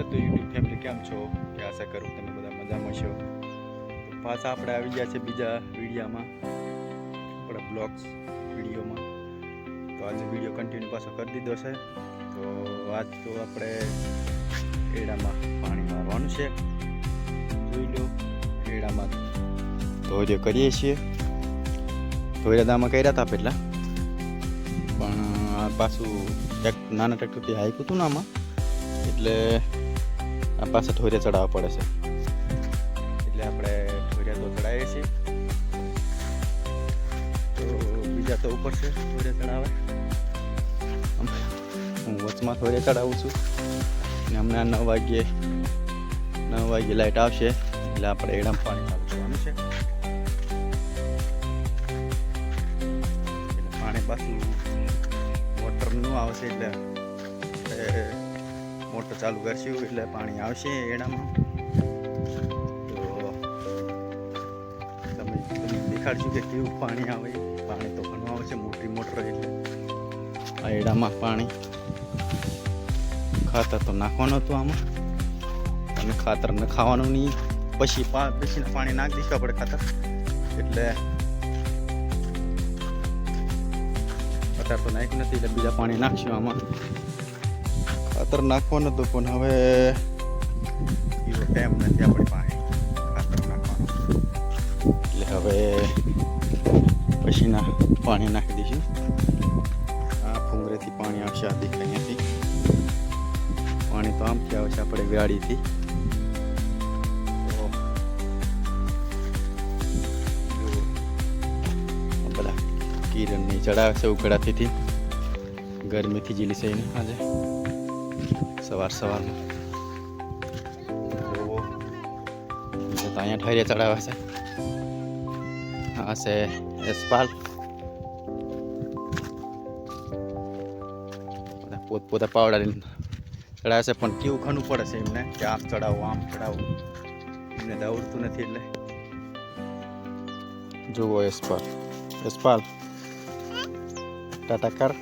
Hello તો YouTube family કેમ છો? કે આશા કરું તમે બધા મજામાં છો. તો પાછા આપણે આવી ગયા છે બીજા વિડીયામાં, આપણા બ્લોગ્સ વિડીયોમાં. તો આજે વીડિયો કન્ટિન્યુ પાછો કરી દીધો છે. તો આજ તો આપણે એડામાં પાણી મારવાનું છે. જોઈ લો, એડામાં. ધોર્ય કરીએ છીએ ધોર્યા દામાં કર્યા હતા પહેલાં પણ પાછું નાના ટ્રેક્ટરથી હાઈકું હતું ને આમાં. એટલે આ પાછા ઠોરિયા ચડાવવા પડે છે. એટલે આપણે ઠોરિયા તો ચડાવીએ છીએ. તો બીજા તો ઉપર છે ઠોરિયા ચડાવે. હું વચમાં ઠોરિયા ચડાવું છું. ને હમણાં નવ વાગ્યે નવ વાગ્યે લાઇટ આવશે એટલે આપણે એડામ પાણી ચાલુ છે. પાણી પાછું વોટરનું આવશે એટલે મોટર ચાલુ કરશું એટલે પાણી આવશે એડામાં તો તમે દેખાડશું કે કેવું પાણી આવે. પાણી તો ઘણું આવે છે, મોટી મોટર એટલે. આ એડામાં પાણી. ખાતર તો નાખવાનું હતું આમાં. અને ખાતર ને ખાવાનું નહીં પછી પછી પાણી નાખી દઈશું આપણે ખાતર. એટલે અત્યારે તો નાખ્યું નથી, એટલે બીજા પાણી નાખશું આમાં. ખાતર નાખવાનું હતું, પણ હવે એવો ટાઈમ નથી આપણી પાસે ખાતર નાખવાનો. એટલે હવે પછીના પાણી નાખી દઈશું. આ ફુંગરેથી પાણી આવશે આ દેખાય અહીંયાથી. પાણી તો આમથી આવશે આપણે વ્યાળીથી કિરણની ચડાવે છે હતી ગરમીથી જીલી છે એને આજે. સવાર સવારમાં. તો અહીંયા ઠરિયા ચડાવે છે. આ છે એસ્પાલ. બધા પોતપોતા પાવડા લઈને ચડાવે છે, પણ કેવું ઘણું પડે છે એમને કે આમ ચડાવો આમ ચડાવો. એમને દવડતું નથી એટલે. જુઓ એસપાલ. એસપાલ. ટાટા કર.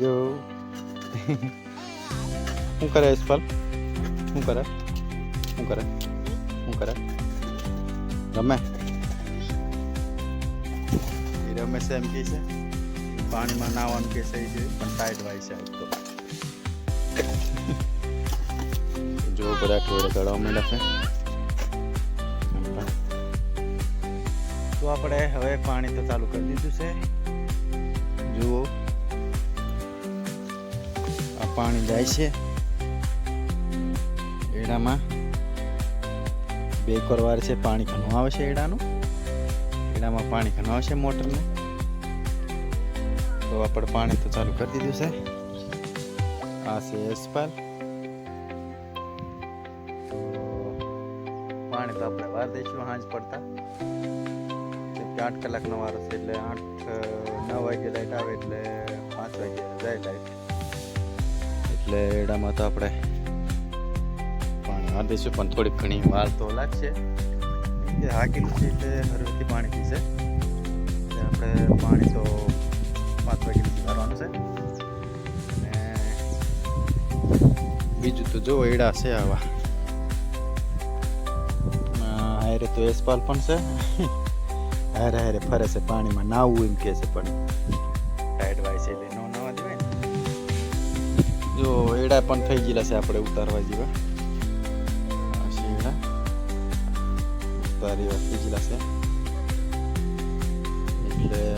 જો. શું કરે યશપાલ શું કરે શું કરે શું કરે રમે એ રમે છે એમ કે છે પાણીમાં નાવાનું કે છે પણ ટાઈટ વાય છે તો જો બધા ઠોરે ચડવા માંડ્યા છે તો આપણે હવે પાણી તો ચાલુ કરી દીધું છે જુઓ પાણી જાય છે. એડામાં બે કરવાર છે પાણી ઘણું આવે છે એડાનું. એડામાં પાણી ઘણું આવશે મોટરને. તો આપણે પાણી તો ચાલુ કરી દીધું છે. આ છે એસપાલ. પાણી તો આપણે વાર દઈશું હાંજ પડતા. આઠ કલાકનો વારો છે એટલે આઠ, નવ વાગે લાઈટ આવે એટલે પાંચ વાગે જાય લાઈટ એટલે એડામાં તો આપણે પાણી દઈશું પણ થોડીક ઘણી વાર તો લાગશે. કે હાકેલું છે એટલે હરવેથી પાણી પીશે. એટલે આપણે પાણી તો પાંચ વાગે ભરવાનું છે. અને બીજું તો જો એડા છે આવા. હારે તો એસપાલ પણ છે. હારે હારે ફરે છે પાણીમાં નાવું એમ કે છે પણ. ટાઈટ વાય છે એટલે ને. જો એડા પણ થઈ ગયેલા છે આપણે ઉતારવા જેવા. એડા. ઉતારી થઈ ગયેલા છે. એટલે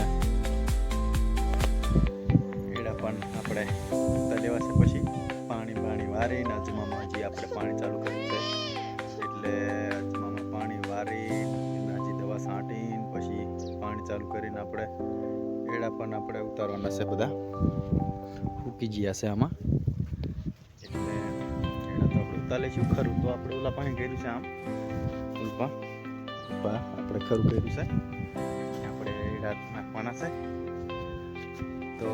એડા પણ આપણે ઉતાર પછી પાણી પાણી અજમામાં હજી આપણે પાણી ચાલુ કર્યું છે. એટલે અજમામાં પાણી વારી હજી દવા છાંટીને પછી પાણી ચાલુ કરીને આપણે એડા પણ આપણે ઉતારવાના છે બધા. ફૂકી ગયા છે આમાં. એટલે તો આપણે ઉતાર લઈશું ખરું. તો આપણે ઓલા પાણી કર્યું છે આમ. ઉલ્પા. ઉલ્પા, આપણે ખરું કર્યું છે. આપણે રાત નાખવાના છે. તો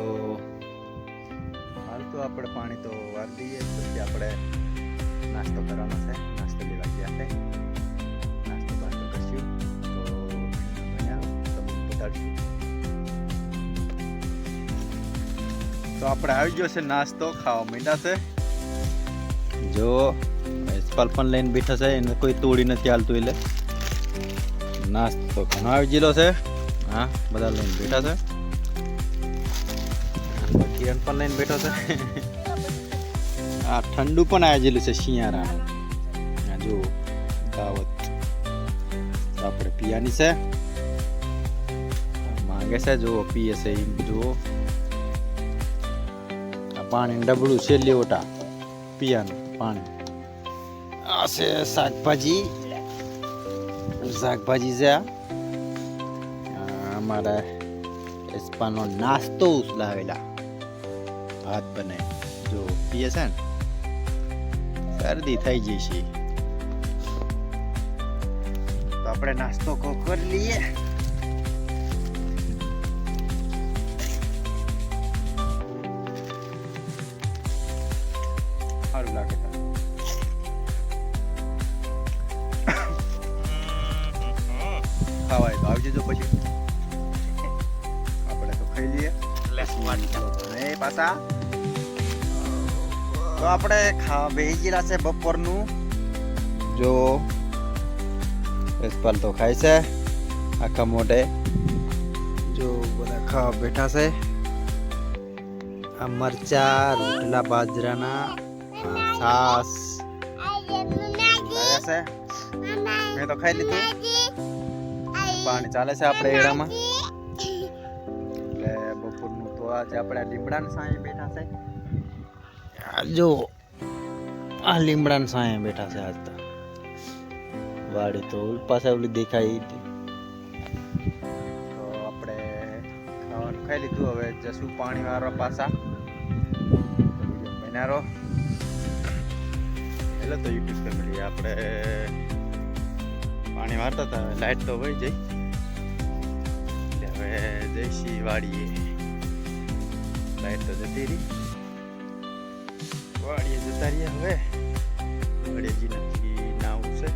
હાલ તો આપણે પાણી તો વાર દઈએ. પછી આપણે નાસ્તો કરવાનો છે. નાસ્તો લેવા ગયા છે. નાસ્તો બાસ્તો કરશું. તો બતાડશું તો આપણે આવી ગયો છે નાસ્તો ખાવા માંડ્યા છે. જો સ્પલ પણ લઈને બેઠા છે, એને કોઈ તોડી નથી હાલતું એટલે. નાસ્તો ઘણો આવી ગયેલો છે. હા, બધા લઈને બેઠા છે. કિરણ પણ લઈને બેઠો છે. આ ઠંડુ પણ આવી ગયેલું છે શિયાળાનું. જો, દાવત. આપણે પીવાની છે. માંગે છે જુઓ પીએ છે એમ જુઓ આ પાણી ડબલું છે, લેવટા. પીવાનું પાણી. આ છે શાકભાજી. શાકભાજી છે આ. અમારા એસ્પાનો નાસ્તો ઉસલાવેલા ભાત બને. જો પીએ છે ને, શરદી થઈ જઈ છે. તો આપણે નાસ્તો કરી લઈએ. સારું લાગે તો પછી. આપણે તો ખાઈ લઈએ. એ પાછા. તો આપણે ખા બેસી ગયેલા છે બપોરનું. જો રસપાલ તો ખાય છે આખા મોઢે. જો બધા ખાવા બેઠા છે. આ મરચા રોટલા બાજરાના છાસ મેં તો ખાઈ લીધું. પાણી ચાલે છે આપણે એડામાં. એટલે બપોરનું તો આજે આપણે લીમડા લીમડાના સાંયે બેઠા છે. જો આ લીમડાના સાંયે બેઠા છે આજ તો. વાડી તો પાસે ઓલી દેખાય હતી. તો આપણે ખાવાનું ખાઈ લીધું હવે જશું પાણી વાળા પાછા. બનારો એટલે તો યુટ્યુબ ફેમિલી આપણે પાણી વારતા હતા લાઈટ તો વહી જઈ હવે જઈશી વાડીએ લાઈટ તો જતી રહી વાડીએ જતા રહીએ હવે વાડીએ નથી નાવું છે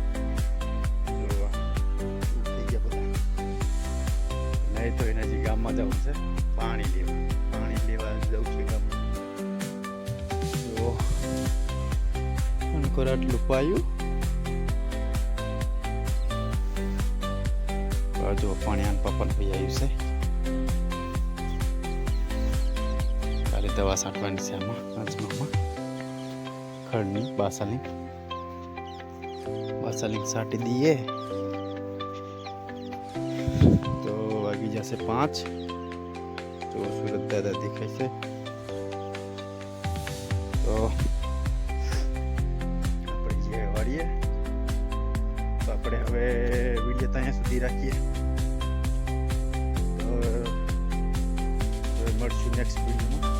થઈ ગયા બધા નહીં તો એના જે ગામમાં જવું છે પાણી લેવા પાણી લેવા જવું છે ગામમાં જો અનકોર આટલું પાયું જો પાણી આન પપ્પા ભાઈ આવ્યું છે. કાલે દવા છાંટવાની છે આમાં અજમામાં ખડની બાસાલી બાસાલી છાંટી દઈએ. તો વાગી જશે પાંચ. તો સુરત દાદા દેખાય છે. તો આપણે જે વાળીએ, તો આપણે હવે વીડિયો ત્યાં સુધી રાખીએ. તો હવે મળશું નેક્સ્ટ વિડીયોમાં